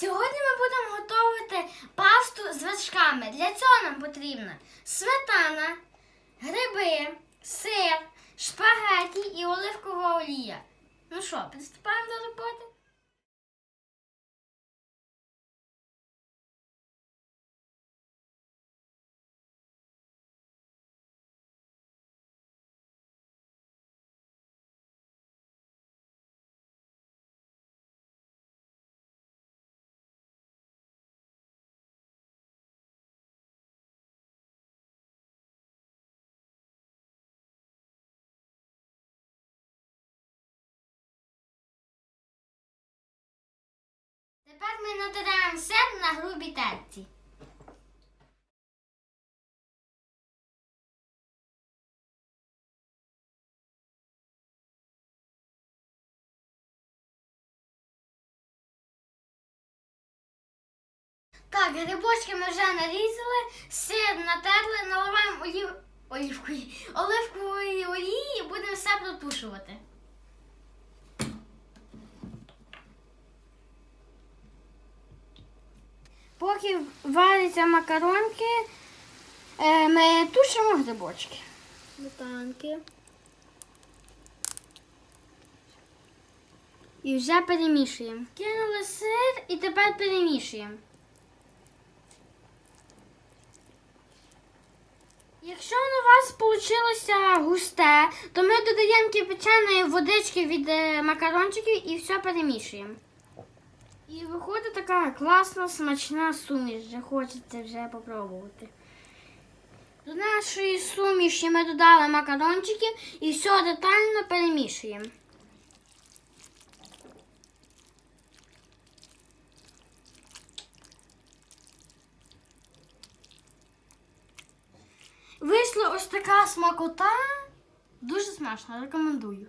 Сьогодні ми будемо готувати пасту з вершками. Для цього нам потрібна сметана, гриби, сир, шпагеті і оливкова олія. Ну що, приступаємо до роботи? Ми натираємо сир на грубій терці. Так, грибочки ми вже нарізали, сир натерли, наливаємо олів... олівкої, оливкової олії і будемо все протушувати. Поки варяться макаронки, е, ми тушимо грибочки. Сметанки. І вже перемішуємо. Кинули сир і тепер перемішуємо. Якщо у вас вийшло густе, то ми додаємо кипяченої водички від е, макарончиків і все перемішуємо. І виходить така класна, смачна суміш, вже хочеться вже попробувати. До нашої суміші ми додали макарончики і все детально перемішуємо. Вийшла ось така смакота. Дуже смачно, рекомендую.